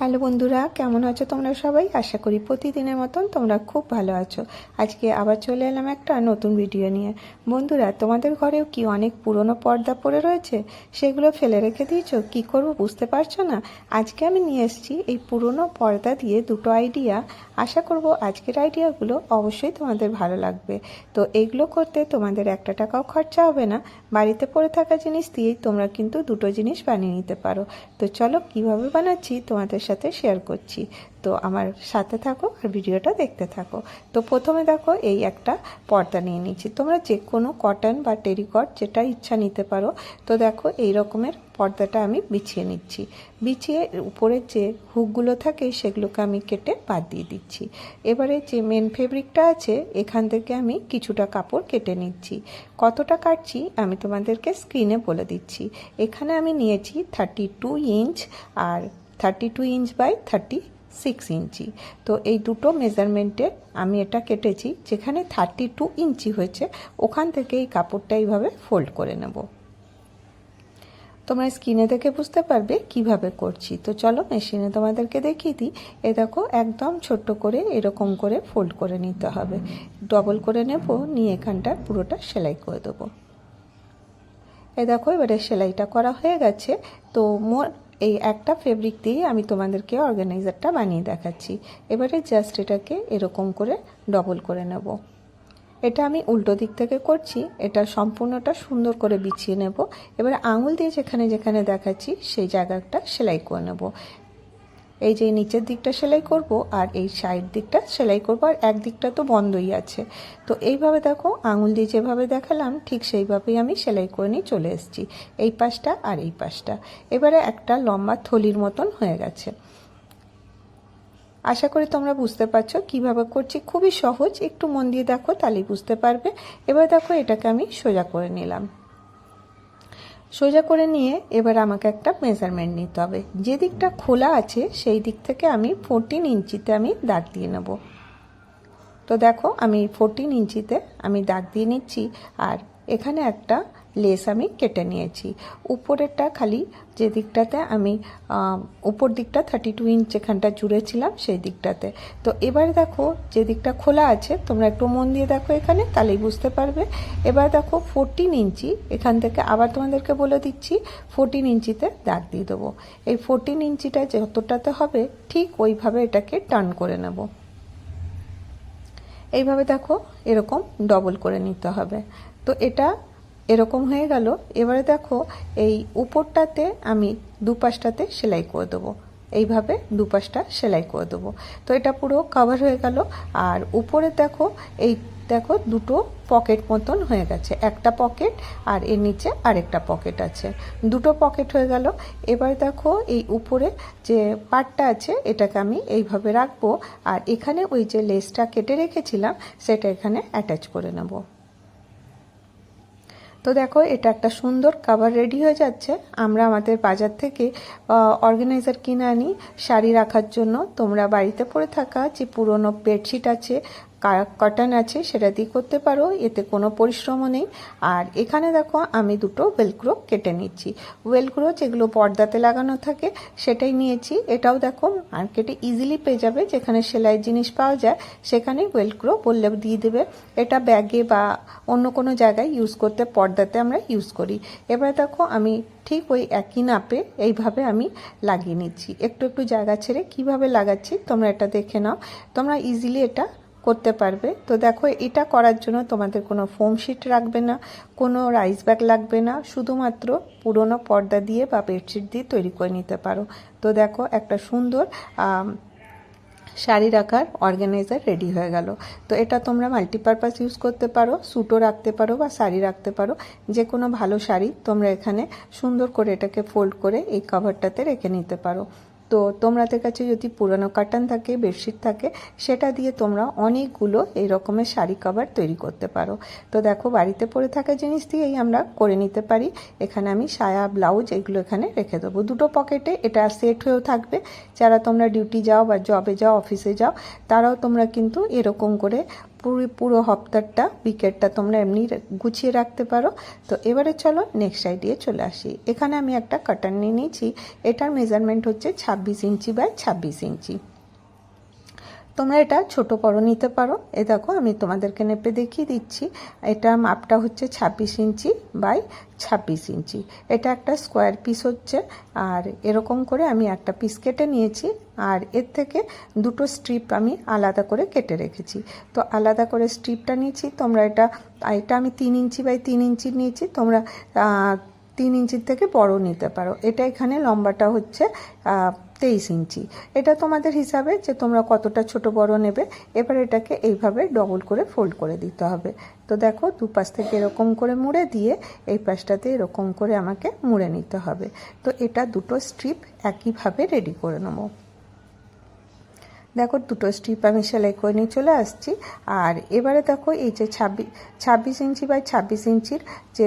Hello বন্ধুরা, কেমন আছো তোমরা সবাই? আশা করি প্রতিদিনের মতন তোমরা খুব ভালো আছো। আজকে আবার চলে এলাম একটা নতুন ভিডিও নিয়ে। বন্ধুরা, তোমাদের ঘরেও কি অনেক পুরনো পর্দা পড়ে রয়েছে? সেগুলো ফেলে রেখে দিয়েছ? কি করব বুঝতে পারছ না? আজকে আমি নিয়ে এসেছি এই পুরনো পর্দা দিয়ে দুটো আইডিয়া আশা করব আজকের আইডিয়াগুলো অবশ্যই তোমাদের ভালো লাগবে। তো এইগুলো করতে তোমাদের একটা টাকাও খরচা হবে না। বাড়িতে পড়ে থাকা জিনিস দিয়েই তোমরা কিন্তু দুটো জিনিস বানিয়ে নিতে পারো। তো চলো কীভাবে বানাচ্ছি তোমাদের সাথে শেয়ার করছি। তো আমার সাথে থাকো আর ভিডিওটা দেখতে থাকো। তো প্রথমে দেখো এই একটা পর্দা নিয়ে নিচ্ছি। তোমরা যে কোনো কটন বা টেরিকট যেটা ইচ্ছা নিতে পারো, তো দেখো এই রকমের পর্দাটা আমি বিছিয়ে নিচ্ছি। বিছিয়ে উপরের যে হুকগুলো থাকে সেগুলোকে আমি কেটে বাদ দিয়ে দিচ্ছি। এবারে যে মেন ফেব্রিকটা আছে, এখান থেকে আমি কিছুটা কাপড় কেটে নিচ্ছি। কতটা কাটছি আমি তোমাদেরকে স্ক্রিনে বলে দিচ্ছি। এখানে আমি নিয়েছি thirty two inch R thirty two inch by thirty six inch তো এই দুটো মেজারমেন্টে আমি এটা কেটেছি, যেখানে থার্টি টু ইঞ্চি হয়েছে, ওখান থেকে এই কাপড়টা এইভাবে ফোল্ড করে নেব। তোমরা স্ক্রিনে দেখে বুঝতে পারবে কীভাবে করছি। তো চলো মেশিনে তোমাদেরকে দেখিয়ে দিই। এ দেখো, একদম ছোট্ট করে এরকম করে ফোল্ড করে নিতে হবে। ডবল করে নেব, নিয়ে এখানটা পুরোটা সেলাই করে দেবো। এ দেখো, এবারে সেলাইটা করা হয়ে গেছে। তো মোর এই একটা ফেব্রিক দিয়ে আমি তোমাদেরকে অর্গানাইজারটা বানিয়ে দেখাচ্ছি। এবারে জাস্ট এটাকে এরকম করে ডবল করে নেব। এটা আমি উল্টো দিক থেকে করছি, এটা সম্পূর্ণটা সুন্দর করে বিছিয়ে নেব। এবার আঙুল দিয়ে যেখানে যেখানে দেখাচ্ছি, সেই জায়গাটা সেলাই করে নেব। এই যে নিচের দিকটা সেলাই করব আর এই সাইড দিকটা সেলাই করব আর এক দিকটা তো বন্ধই আছে। তো এইভাবে দেখো আঙুল দিয়ে যেভাবে দেখালাম, ঠিক সেইভাবেই আমি সেলাই করে নিয়ে চলে এসেছি। এই পাশটা আর এই পাশটা। এবারে একটা লম্বা থলির মতন হয়ে গেছে। আশা করি তোমরা বুঝতে পারছ কীভাবে করছি। খুবই সহজ, একটু মন দিয়ে দেখো তাহলেই বুঝতে পারবে। এবার দেখো এটাকে আমি সোজা করে নিলাম। সোজা করে নিয়ে এবার আমাকে একটা মেজারমেন্ট নিতে হবে। যে দিকটা খোলা আছে, সেই দিক থেকে আমি ফোরটিন ইঞ্চিতে আমি দাগ দিয়ে নেব। তো দেখো, আমি ফোরটিন ইঞ্চিতে আমি দাগ দিয়ে নিচ্ছি, আর এখানে একটা লেস আমি কেটে নিয়েছি। উপরেরটা খালি যে দিকটাতে আমি উপর দিকটা থার্টি টু ইঞ্চ যেখানটা জুড়েছিলাম সেই দিকটাতে। তো এবার দেখো যে দিকটা খোলা আছে, তোমরা একটু মন দিয়ে দেখো এখানে, তাহলেই বুঝতে পারবে। এবার দেখো ফোরটিন ইঞ্চি এখান থেকে আবার তোমাদেরকে বলে দিচ্ছি ফোরটিন ইঞ্চিতে দাগ দিয়ে দেবো। এই ফোরটিন ইঞ্চিটা যতটাতে হবে, ঠিক ওইভাবে এটাকে টার্ন করে নেব। এইভাবে দেখো এরকম ডবল করে নিতে হবে। তো এটা এরকম হয়ে গেল। এবারে দেখো, এই উপরটাতে আমি দুপাশটাতে সেলাই করে দেবো। এইভাবে দুপাশটা সেলাই করে দেবো। তো এটা পুরো কভার হয়ে গেল। আর উপরে দেখো, এই দেখো দুটো পকেট মতন হয়ে গেছে। একটা পকেট আর এর নিচে আরেকটা পকেট আছে। দুটো পকেট হয়ে গেল। এবার দেখো, এই উপরে যে পাটটা আছে, এটাকে আমি এইভাবে রাখব। আর এখানে ওই যে লেসটা কেটে রেখেছিলাম, সেটা এখানে অ্যাটাচ করে নেব। তো দেখো, এটা একটা সুন্দর কাভার রেডি হয়ে যাচ্ছে। আমরা আমাদের বাজার থেকে অর্গানাইজার কিনে আনি, শাড়ি রাখার জন্য। তোমরা বাড়িতে পরে থাকা যে পুরনো বেডশিট আছে কটন আছে, সেটা দিয়ে করতে পারো, এতে কোনো পরিশ্রমও নেই। আর এখানে দেখো, আমি দুটো ওয়েলক্রো কেটে নিচ্ছি। ওয়েলক্রো যেগুলো পর্দাতে লাগানো থাকে, সেটাই নিয়েছি। এটাও দেখো মার্কেটে ইজিলি পেয়ে যাবে, যেখানে সেলাই জিনিস পাওয়া যায়, সেখানে ওয়েলক্রো বললে দিয়ে দেবে। এটা ব্যাগে বা অন্য কোনো জায়গায় ইউজ করতে, পর্দাতে আমরা ইউজ করি। এবার দেখো, আমি ঠিক ওই একই নাপে এইভাবে আমি লাগিয়ে নিচ্ছি। একটু একটু জায়গা ছেড়ে কীভাবে লাগাচ্ছি, তোমরা এটা দেখে নাও। তোমরা ইজিলি এটা করতে পারবে। তো দেখো, এটা করার জন্য তোমাদের কোনো ফোম শিট রাখবে না, কোনো রাইস ব্যাগ লাগবে না, শুধুমাত্র পুরনো পর্দা দিয়ে বা বেডশিট দিয়ে তৈরি করে নিতে পারো। তো দেখো, একটা সুন্দর শাড়ি রাখার অর্গানাইজার রেডি হয়ে গেল। তো এটা তোমরা মাল্টিপারপাস ইউজ করতে পারো স্যুটও রাখতে পারো বা শাড়ি রাখতে পারো। যে কোনো ভালো শাড়ি তোমরা এখানে সুন্দর করে এটাকে ফোল্ড করে এই কভারটাতে রেখে নিতে পারো। তো তোমাদের কাছে যদি পুরনো কাটান থাকে, বেডশিট থাকে, সেটা দিয়ে তোমরা অনেকগুলো এই রকমের শাড়ি কভার তৈরি করতে পারো। তো দেখো, বাড়িতে পরে থাকা জিনিস দিয়েই আমরা করে নিতে পারি। এখানে আমি সায়া ব্লাউজ এগুলো এখানে রেখে দেবো। দুটো পকেটে এটা সেট হয়েও থাকবে। যারা তোমরা ডিউটি যাও বা জবে যাও, অফিসে যাও, তারাও তোমরা কিন্তু এরকম করে পুরো পুরো হপ্তারটা উইকেটটা তোমরা এমনি গুছিয়ে রাখতে পারো। তো এবারে চলো নেক্সট সাইডে চলে আসি। এখানে আমি একটা কাটার নিয়ে নিয়েছি। এটার মেজারমেন্ট হচ্ছে ছাব্বিশ ইঞ্চি বাই ছাব্বিশ ইঞ্চি। তোমরা এটা ছোট বড় নিতে পারো। এ দেখো, আমি তোমাদেরকে নেপে দেখিয়ে দিচ্ছি। এটা মাপটা হচ্ছে ছাব্বিশ ইঞ্চি বাই ছাব্বিশ ইঞ্চি। এটা একটা স্কোয়ার পিস হচ্ছে। আর এরকম করে আমি একটা পিস কেটে নিয়েছি। আর এর থেকে দুটো স্ট্রিপ আমি আলাদা করে কেটে রেখেছি। তো আলাদা করে স্ট্রিপটা নিয়েছি। তোমরা এটা এটা আমি তিন ইঞ্চি বাই তিন ইঞ্চি নিয়েছি। তোমরা তিন ইঞ্চির থেকে বড় নিতে পারো। এটা এখানে লম্বাটা হচ্ছে তেইশ ইঞ্চি এটা তোমাদের হিসাবে যে তোমরা কতটা ছোট বড় নেবে, এবার এটাকে এইভাবে ডবল করে ফোল্ড করে দিতে হবে। তো দেখো, দুপাশ থেকে এরকম করে মুড়ে দিয়ে এই পাশটাতে এরকম করে আমাকে মুড়ে নিতে হবে। তো এটা দুটো স্ট্রিপ একইভাবে রেডি করে নেব। দেখো, দুটো স্ট্রিপ আমি সেলাই করে নিয়ে চলে আসছি। আর এবারে দেখো, এই যে ছাব্বিশ ছাব্বিশ ইঞ্চি বাই ছাব্বিশ ইঞ্চির যে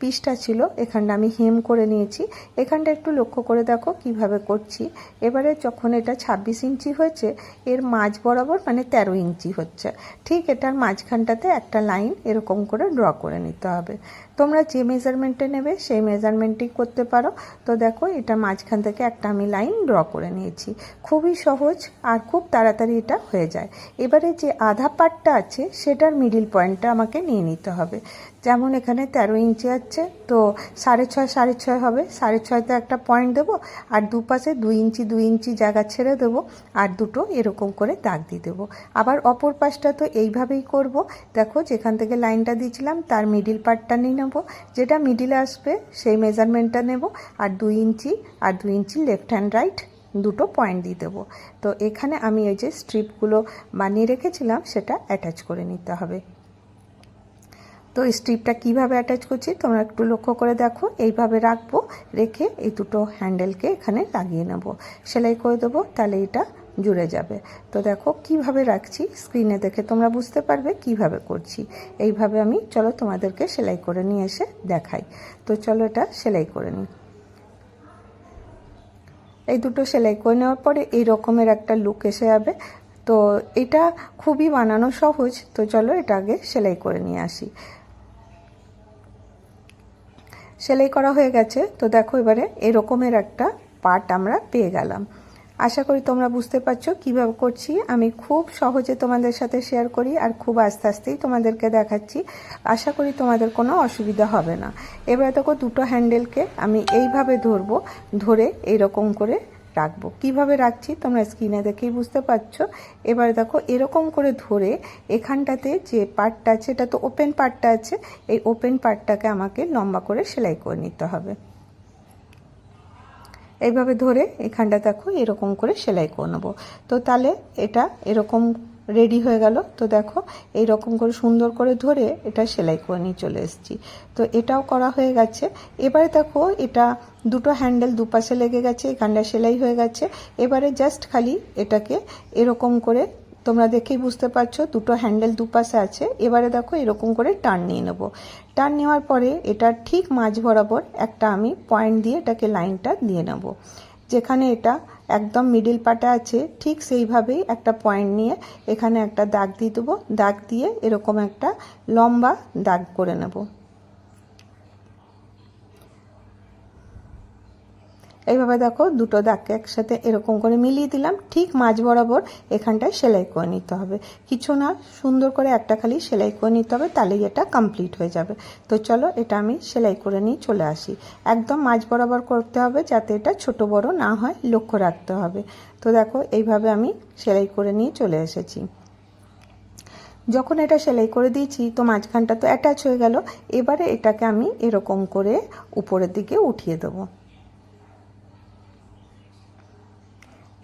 পিসটা ছিল, এখানটা আমি হেম করে নিয়েছি। এখানটা একটু লক্ষ্য করে দেখো কীভাবে করছি। এবারে যখন এটা ২৬ ইঞ্চি হয়েছে, এর মাঝ বরাবর মানে ১৩ ইঞ্চি হচ্ছে। ঠিক এটার মাঝখানটাতে একটা লাইন এরকম করে ড্র করে নিতে হবে। তোমরা যে মেজারমেন্টে নেবে, সেই মেজারমেন্টই করতে পারো। তো দেখো, এটা মাঝখান থেকে একটা আমি লাইন ড্র করে নিয়েছি। খুবই সহজ আর খুব তাড়াতাড়ি এটা হয়ে যায়। এবারে যে আধা পাটটা আছে, সেটার মিডিল পয়েন্টটা আমাকে নিয়ে নিতে হবে। যেমন এখানে তেরো ইঞ্চি আছে, তো সাড়ে ছয় সাড়ে ছয় হবে। সাড়ে ছয়তে একটা পয়েন্ট দেবো, আর দুপাশে দুই ইঞ্চি দুই ইঞ্চি জায়গা ছেড়ে দেবো, আর দুটো এরকম করে দাগ দিয়ে দেবো। আবার অপর পাশটা তো এইভাবেই করব। দেখো যেখান থেকে লাইনটা দিয়েছিলাম, তার মিডিল পার্টটা নিয়ে নেব। যেটা মিডিলে আসবে, সেই মেজারমেন্টটা নেব, আর দুই ইঞ্চি, আর দুই ইঞ্চি লেফট হ্যান্ড রাইট দুটো পয়েন্ট দিয়ে দেবো। তো এখানে আমি ওই যে স্ট্রিপগুলো বানিয়ে রেখেছিলাম, সেটা অ্যাটাচ করে নিতে হবে। তো স্ট্রিপটা কীভাবে অ্যাটাচ করছি তোমরা একটু লক্ষ্য করে দেখো। এইভাবে রাখব, রেখে এই দুটো হ্যান্ডেলকে এখানে লাগিয়ে নেব। সেলাই করে দেবো, তাহলে এটা জুড়ে যাবে। তো দেখো কীভাবে রাখছি স্ক্রিনে দেখে তোমরা বুঝতে পারবে কীভাবে করছি। এইভাবে আমি, চলো তোমাদেরকে সেলাই করে নিয়ে এসে দেখাই। তো চলো এটা সেলাই করে নিই। এই দুটো সেলাই করে নেওয়ার পরে এই রকমের একটা লুক এসে যাবে। তো এটা খুবই বানানো সহজ, তো চলো এটা আগে সেলাই করে নিয়ে আসি। সেলাই করা হয়ে গেছে। তো দেখো এবারে এরকমের একটা পার্ট আমরা পেয়ে গেলাম। আশা করি তোমরা বুঝতে পারছ কীভাবে করছি। আমি খুব সহজে তোমাদের সাথে শেয়ার করি আর খুব আস্তে আস্তেই তোমাদেরকে দেখাচ্ছি। আশা করি তোমাদের কোনো অসুবিধা হবে না। এবারে দেখো দুটো হ্যান্ডেলকে আমি এইভাবে ধরবো, ধরে এইরকম করে রাখব। কীভাবে রাখছি তোমরা স্ক্রিনে দেখেই বুঝতে পারছ। এবার দেখো, এরকম করে ধরে এখানটাতে যে পার্টটা আছে, এটা তো ওপেন পার্টটা আছে, এই ওপেন পার্টটাকে আমাকে লম্বা করে সেলাই করে নিতে হবে। এইভাবে ধরে এখানটা দেখো, এরকম করে সেলাই করে নেব। তো তাহলে এটা এরকম রেডি হয়ে গেল। তো দেখো এই রকম করে সুন্দর করে ধরে এটা সেলাই করে নিয়ে চলে এসেছি। তো এটাও করা হয়ে গেছে। এবারে দেখো, এটা দুটো হ্যান্ডেল দুপাশে লেগে গেছে, এখানটা সেলাই হয়ে গেছে। এবারে জাস্ট খালি এটাকে এরকম করে তোমরা দেখেই বুঝতে পারছ, দুটো হ্যান্ডেল দুপাশে আছে। এবারে দেখো এরকম করে টার্ন নিয়ে নেব। টার্ন নেওয়ার পরে এটা ঠিক মাঝ বরাবর একটা আমি পয়েন্ট দিয়ে এটাকে লাইনটা দিয়ে নেব। যেখানে এটা একদম মিডিল পাটা আছে, ঠিক সেইভাবেই একটা পয়েন্ট নিয়ে এখানে একটা দাগ দিয়ে দেবো। দাগ দিয়ে এরকম একটা লম্বা দাগ করে নেব। এইভাবে দেখো দুটো দাগকে একসাথে এরকম করে মিলিয়ে দিলাম। ঠিক মাঝ বরাবর এখানটায় সেলাই করে নিতে হবে। কিছু না, সুন্দর করে একটা খালি সেলাই করে নিতে হবে, তাহলেই এটা কমপ্লিট হয়ে যাবে। তো চলো এটা আমি সেলাই করে নিয়ে চলে আসি। একদম মাঝ বরাবর করতে হবে যাতে এটা ছোট বড় না হয়, লক্ষ্য রাখতে হবে। তো দেখো এইভাবে আমি সেলাই করে নিয়ে চলে এসেছি। যখন এটা সেলাই করে দিয়েছি, তো মাঝখানটা তো অ্যাটাচ হয়ে গেল। এবারে এটাকে আমি এরকম করে উপরের দিকে উঠিয়ে দেবো।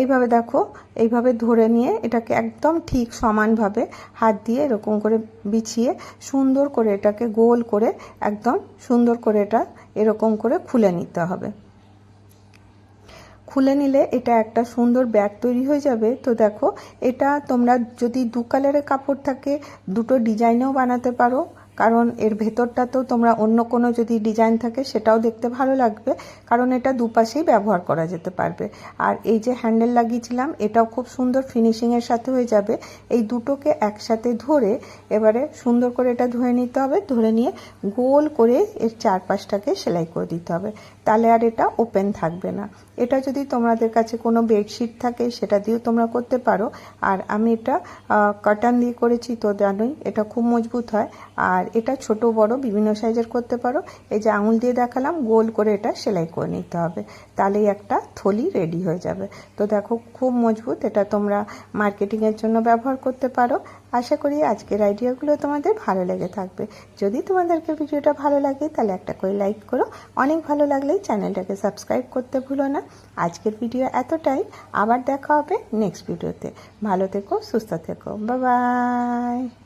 এইভাবে দেখো, এইভাবে ধরে নিয়ে এটাকে একদম ঠিক সমানভাবে হাত দিয়ে এরকম করে বিছিয়ে সুন্দর করে এটাকে গোল করে, একদম সুন্দর করে এটা এরকম করে খুলে নিতে হবে। খুলে নিলে এটা একটা সুন্দর ব্যাগ তৈরি হয়ে যাবে। তো দেখো, এটা তোমরা যদি দু কালারের কাপড় থাকে, দুটো ডিজাইনেও বানাতে পারো। কারণ এর ভেতরটাতেও তোমরা অন্য কোনো যদি ডিজাইন থাকে সেটাও দেখতে ভালো লাগবে, কারণ এটা দুপাশেই ব্যবহার করা যেতে পারবে। আর এই যে হ্যান্ডেল লাগিয়েছিলাম, এটাও খুব সুন্দর ফিনিশিংয়ের সাথে হয়ে যাবে। এই দুটোকে একসাথে ধরে এবারে সুন্দর করে এটা ধরে নিতে হবে, ধরে নিয়ে গোল করে এর চারপাশটাকে সেলাই করে দিতে হবে। তাহলে আর এটা ওপেন থাকবে না। এটা যদি তোমাদের কাছে কোনো বেডশিট থাকে, সেটা দিয়েও তোমরা করতে পারো। আর আমি এটা কাটান দিয়ে করেছি, তো জানোই এটা খুব মজবুত হয়। আর এটা ছোট, বড়, বিভিন্ন সাইজের করতে পারো। এই যে আঙুল দিয়ে দেখালাম, গোল করে এটা সেলাই করে নিতে হবে। তাহলেই একটা থলি রেডি হয়ে যাবে। তো দেখো, খুব মজবুত। এটা তোমরা মার্কেটিংয়ের জন্য ব্যবহার করতে পারো। আশা করি আজকের আইডিয়াগুলো তোমাদের ভালো লেগে থাকবে। যদি তোমাদেরকে ভিডিওটা ভালো লাগে, তাহলে একটা করে লাইক করো। অনেক ভালো লাগলেই চ্যানেলটাকে সাবস্ক্রাইব করতে ভুলো না। আজকের ভিডিও এতটাই। আবার দেখা হবে নেক্সট ভিডিওতে ভালো থেকো, সুস্থ থেকো। বাই